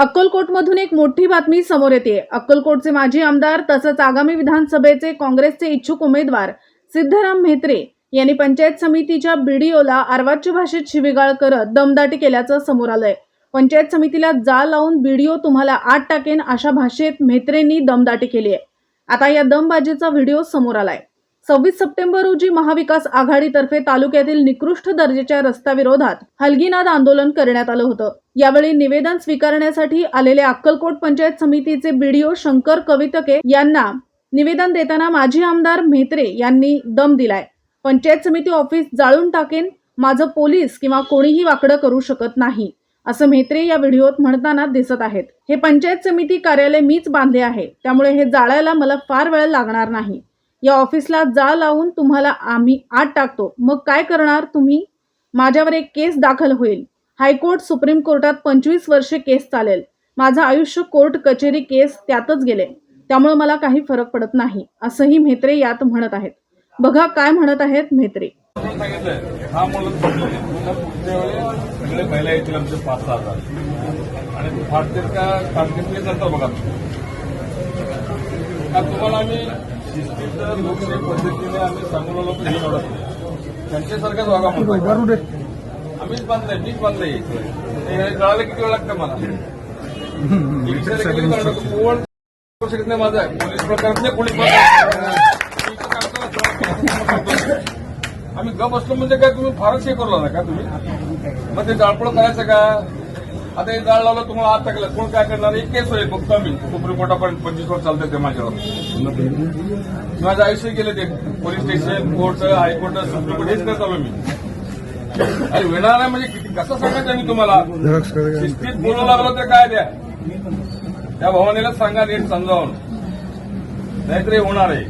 अक्कलकोटमधून एक मोठी बातमी समोर येते. अक्कलकोटचे माजी आमदार तसंच आगामी विधानसभेचे काँग्रेसचे इच्छुक उमेदवार सिद्धराम म्हेत्रे यांनी पंचायत समितीच्या बीडीओला आर्वाच्य भाषेत शिवीगाळ करत दमदाटी केल्याचं समोर आलंय. पंचायत समितीला जा लावून बीडीओ तुम्हाला आत टाकेन अशा भाषेत म्हेत्रेंनी दमदाटी केली आहे आता या दमबाजीचा व्हिडिओ समोर आलाय. सव्वीस सप्टेंबर रोजी महाविकास आघाडीतर्फे तालुक्यातील निकृष्ट दर्जाच्या रस्त्याविरोधात हलगीनाद आंदोलन करण्यात आलं होतं. यावेळी निवेदन स्वीकारण्यासाठी आलेले अक्कलकोट पंचायत समितीचे बीडीओ शंकर कवितके यांना निवेदन देताना माजी आमदार म्हेत्रे यांनी दम दिलाय. पंचायत समिती ऑफिस जाळून टाकेन माझं पोलीस किंवा कोणीही वाकडं करू शकत नाही असं म्हेत्रे या व्हिडिओत म्हणताना दिसत आहेत. हे पंचायत समिती कार्यालय मीच बांधले आहे त्यामुळे हे जाळायला मला फार वेळ लागणार नाही. या ऑफिसला जा लावून तुम्हाला आम्ही आत टाकतो. मग काय करणार तुम्ही? माझ्यावर एक केस दाखल होईल. हायकोर्ट सुप्रीम कोर्टात पंचवीस वर्षे केस चालेल. माझं आयुष्य कोर्ट कचेरी केस त्यातच गेले. त्यामुळे मला काही फरक पडत नाही असंही म्हेत्रे यात म्हणत आहेत. बघा काय म्हणत आहेत म्हेत्रे. हा येतील आमचे पाच सहा हजार. आणि फाटतील का बघा. का तुम्हाला आम्ही शिस्तीत लोकशाही पद्धतीने आम्ही सांगून आलो की हे एवढंच नाही. त्यांच्यासारखंच वागा म्हणतो आम्हीच बांधलंय मीच बांधलंय कळायला किती वेळ लागतं मला? कोण शकत नाही माझा? पोलीस नाही प्रकार आम्ही गप असलो म्हणजे काय तुम्ही फारच हे करू लागला का तुम्ही? मग ते जाळपोळ करायचं का? आता हे जाळ लावलं तुम्हाला आत टाकलं. कोण काय करणार? एक केस होईल बघतो मी सुप्रीम कोर्टापर्यंत पंचवीस वर चालतं ते माझ्यावर. माझं आयुष्य गेलं ते. Police station court high court supreme court हेच करत आलो मी. अरे येणार नाही म्हणजे कसं सांगायचं मी तुम्हाला? शिस्तीत बोलू लागलो तर काय द्या? त्या भवानीला सांगा नीट समजावून. नाहीतरी होणार आहे.